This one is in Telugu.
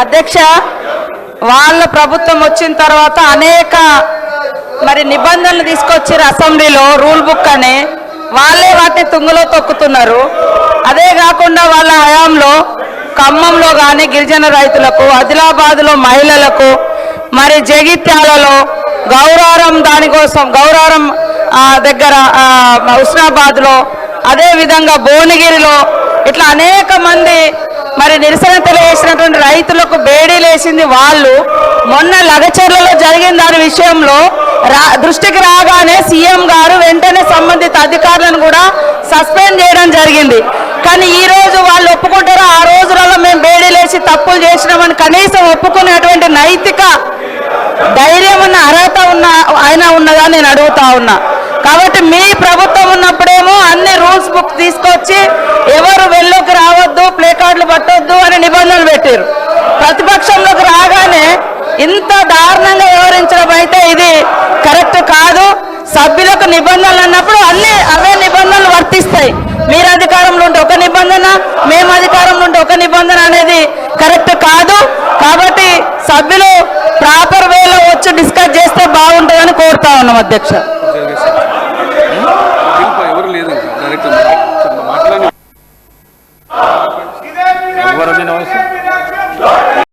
అధ్యక్ష వాళ్ళ ప్రభుత్వం వచ్చిన తర్వాత అనేక మరి నిబంధనలు తీసుకొచ్చారు అసెంబ్లీలో రూల్ బుక్ అని. వాళ్ళే వాటిని తుంగులో తొక్కుతున్నారు. అదే కాకుండా వాళ్ళ హయాంలో ఖమ్మంలో కానీ గిరిజన రైతులకు ఆదిలాబాద్లో మహిళలకు మరి జగిత్యాలలో గౌరారం దానికోసం గౌరారం దగ్గర హుస్నాబాద్లో అదే విధంగా భువనగిరిలో ఇట్లా అనేక మంది మరి నిరసన తెలియజేసినటువంటి రైతులకు బేడీలేసింది వాళ్ళు. మొన్న లగచర్లలో జరిగిన దాని విషయంలో రా దృష్టికి రాగానే సీఎం గారు వెంటనే సంబంధిత అధికారులను కూడా సస్పెండ్ చేయడం జరిగింది. కానీ ఈ రోజు వాళ్ళు ఒప్పుకుంటారో? ఆ రోజులలో మేము బేడీలేసి తప్పులు చేసినామని కనీసం ఒప్పుకునేటువంటి నైతిక ధైర్యం ఉన్న అర్హత ఉన్న ఆయన ఉన్నదా నేను అడుగుతా ఉన్నా. కాబట్టి మీ ప్రభుత్వం ఉన్నప్పుడేమో అన్ని రూల్స్ బుక్ తీసుకొచ్చి రావద్దు పట్టొద్దు అని నిబంధనలు పెట్టారు ప్రతిపక్షంలోకి రాగానే ఇంత దారుణంగా వివరించడం అయితే ఇది కరెక్ట్ కాదు. సభ్యులకు నిబంధనలు అన్నప్పుడు అన్ని అవే నిబంధనలు వర్తిస్తాయి. మీరు అధికారంలో ఉంటే ఒక నిబంధన మేము అధికారంలో ఉంటే ఒక నిబంధన అనేది కరెక్ట్ కాదు. కాబట్టి సభ్యులు ప్రాపర్ వేలో వచ్చి డిస్కస్ చేస్తే బాగుంటుందని కోరుతా ఉన్నాం అధ్యక్ష. agora de nós.